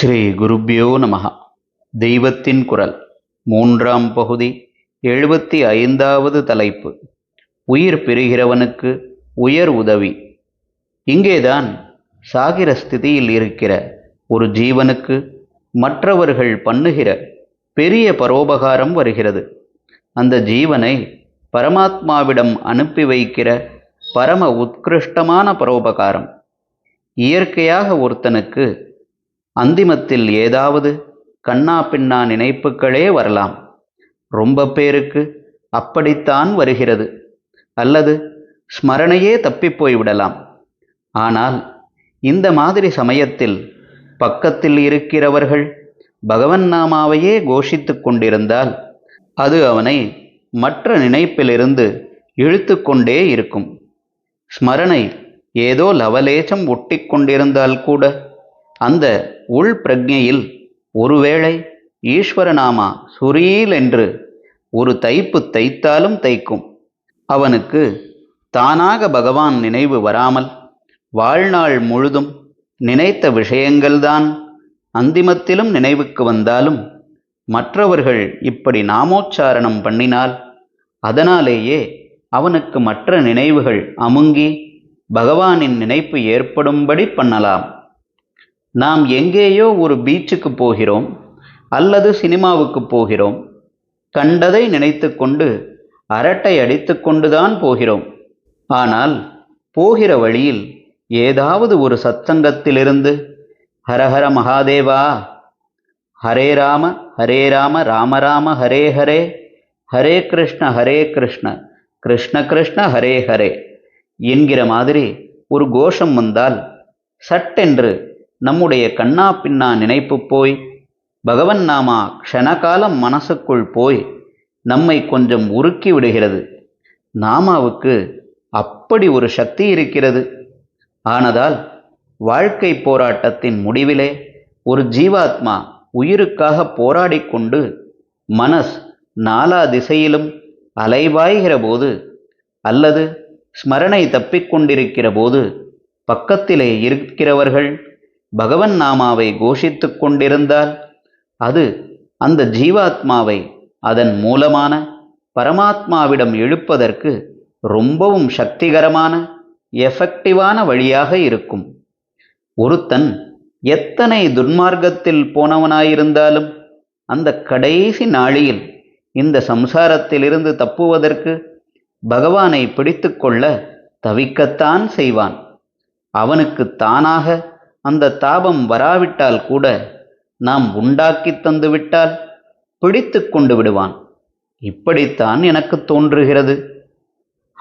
ஸ்ரீ குருப்பியோ நமக தெய்வத்தின் குரல். மூன்றாம் பகுதி. எழுபத்தி ஐந்தாவது தலைப்பு. உயிர் பெறுகிறவனுக்கு உயர் உதவி. இங்கேதான் சாகிற ஸ்திதியில் இருக்கிற ஒரு ஜீவனுக்கு மற்றவர்கள் பண்ணுகிற பெரிய பரோபகாரம் வருகிறது. அந்த ஜீவனை பரமாத்மாவிடம் அனுப்பி வைக்கிற பரம உத்கிருஷ்டமான பரோபகாரம். இயற்கையாக ஒருத்தனுக்கு அந்திமத்தில் ஏதாவது கண்ணா பின்னா நினைப்புகளே வரலாம். ரொம்ப பேருக்கு அப்படித்தான் வருகிறது. அல்லது ஸ்மரணையே தப்பிப்போய் விடலாம். ஆனால் இந்த மாதிரி சமயத்தில் பக்கத்தில் இருக்கிறவர்கள் பகவன் நாமாவையே கோஷித்து கொண்டிருந்தால் அது அவனை மற்ற நினைப்பிலிருந்து இழுத்து கொண்டே இருக்கும். ஸ்மரணை ஏதோ லவலேசம் ஒட்டி கொண்டிருந்தால் கூட அந்த உள் பிரஜையில் ஒருவேளை ஈஸ்வரநாமா சுரீல் என்று ஒரு தைப்பு தைத்தாலும் தைக்கும். அவனுக்கு தானாக பகவான் நினைவு வராமல் வாழ்நாள் முழுதும் நினைத்த விஷயங்கள்தான் அந்திமத்திலும் நினைவுக்கு வந்தாலும் மற்றவர்கள் இப்படி நாமோச்சாரணம் பண்ணினால் அதனாலேயே அவனுக்கு மற்ற நினைவுகள் அமுங்கி பகவானின் நினைப்பு ஏற்படும்படி பண்ணலாம். நாம் எங்கேயோ ஒரு பீச்சுக்கு போகிறோம் அல்லது சினிமாவுக்கு போகிறோம். கண்டதை நினைத்து கொண்டு அரட்டை அடித்து கொண்டுதான் போகிறோம். ஆனால் போகிற வழியில் ஏதாவது ஒரு சத்சங்கத்திலிருந்து ஹரஹர மகாதேவா ஹரே ராம ஹரே ராம ராம ராம ஹரே ஹரே ஹரே கிருஷ்ண ஹரே கிருஷ்ண கிருஷ்ண கிருஷ்ண ஹரே ஹரே என்கிற மாதிரி ஒரு கோஷம் வந்தால் சட்டென்று நம்முடைய கண்ணா பின்னா நினைப்பு போய் பகவன் நாமா க்ஷணகாலம் மனசுக்குள் போய் நம்மை கொஞ்சம் உருக்கி விடுகிறது. நாமாவுக்கு அப்படி ஒரு சக்தி இருக்கிறது. ஆனதால் வாழ்க்கை போராட்டத்தின் முடிவிலே ஒரு ஜீவாத்மா உயிருக்காக போராடிக்கொண்டு மனஸ் நாலா திசையிலும் அலைவாய்கிற போது அல்லது ஸ்மரணை தப்பிக்கொண்டிருக்கிற போது பக்கத்திலே இருக்கிறவர்கள் பகவன் நாமாவை கோஷித்து கொண்டிருந்தால் அது அந்த ஜீவாத்மாவை அதன் மூலமான பரமாத்மாவிடம் எழுப்பதற்கு ரொம்பவும் சக்திகரமான எஃபெக்டிவான வழியாக இருக்கும். ஒருத்தன் எத்தனை துன்மார்க்கத்தில் போனவனாயிருந்தாலும் அந்த கடைசி நாளியில் இந்த சம்சாரத்திலிருந்து தப்புவதற்கு பகவானை பிடித்து கொள்ள தவிக்கத்தான் செய்வான். அவனுக்கு தானாக அந்த தாபம் வராவிட்டால் கூட நாம் உண்டாக்கி தந்துவிட்டால் பிடித்து கொண்டு விடுவான். இப்படித்தான் எனக்கு தோன்றுகிறது.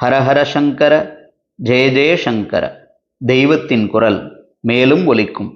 ஹரஹர சங்கர ஜெய ஜெய சங்கர. தெய்வத்தின் குரல் மேலும் ஒலிக்கும்.